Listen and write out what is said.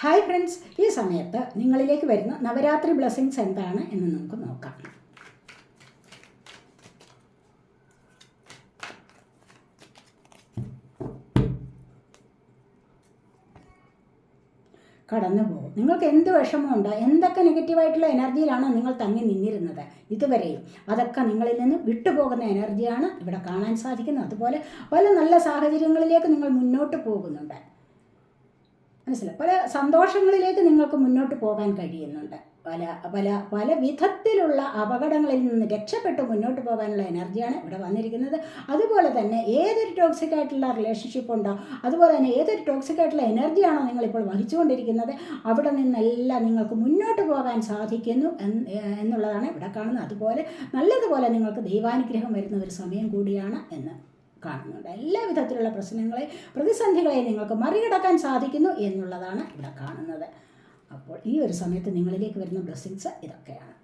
Hi friends ഈ സമയത്ത് നിങ്ങളിലേക്ക് വരുന്ന നവരാത്രി ബ്ലെസ്സിങ്സ് എന്താണ് എന്ന് നമുക്ക് നോക്കാം. കടന്നു പോകും. നിങ്ങൾക്ക് എന്ത് വിഷമമുണ്ട്? എന്തൊക്കെ നെഗറ്റീവായിട്ടുള്ള എനർജിയിലാണോ നിങ്ങൾ തങ്ങി നിന്നിരുന്നത്? ഇതുവരെയും അതൊക്കെ നിങ്ങളിൽ നിന്ന് വിട്ടുപോകുന്ന എനർജിയാണ് ഇവിടെ കാണാൻ സാധിക്കുന്നത്. അതുപോലെ പല നല്ല സാഹചര്യങ്ങളിലേക്ക് നിങ്ങൾ മുന്നോട്ട് പോകുന്നുണ്ട്. മനസ്സിലായി. പല സന്തോഷങ്ങളിലേക്ക് നിങ്ങൾക്ക് മുന്നോട്ട് പോകാൻ കഴിയുന്നുണ്ട്. പല പല പല വിധത്തിലുള്ള അപകടങ്ങളിൽ നിന്ന് രക്ഷപ്പെട്ട് മുന്നോട്ട് പോകാനുള്ള എനർജിയാണ് ഇവിടെ വന്നിരിക്കുന്നത്. അതുപോലെ തന്നെ ഏതൊരു ടോക്സിക് ആയിട്ടുള്ള റിലേഷൻഷിപ്പ് ഉണ്ടോ അതുപോലെ തന്നെ ഏതൊരു ടോക്സിക് ആയിട്ടുള്ള എനർജിയാണോ നിങ്ങളിപ്പോൾ വഹിച്ചുകൊണ്ടിരിക്കുന്നത് അവിടെ നിന്നെല്ലാം നിങ്ങൾക്ക് മുന്നോട്ട് പോകാൻ സാധിക്കുന്നു എന്നുള്ളതാണ് ഇവിടെ കാണുന്നത്. അതുപോലെ നല്ലതുപോലെ നിങ്ങൾക്ക് ദൈവാനുഗ്രഹം വരുന്ന ഒരു സമയം കൂടിയാണ് എന്ന്. കാണുന്നുണ്ട്. എല്ലാ വിധത്തിലുള്ള പ്രശ്നങ്ങളെ പ്രതിസന്ധികളെ നിങ്ങൾക്ക് മറികടക്കാൻ സാധിക്കുന്നു എന്നുള്ളതാണ് ഇവിടെ കാണുന്നത്. അപ്പോൾ ഈ ഒരു സമയത്ത് നിങ്ങളിലേക്ക് വരുന്ന ബ്ലെസ്സിങ്സ് ഇതൊക്കെയാണ്.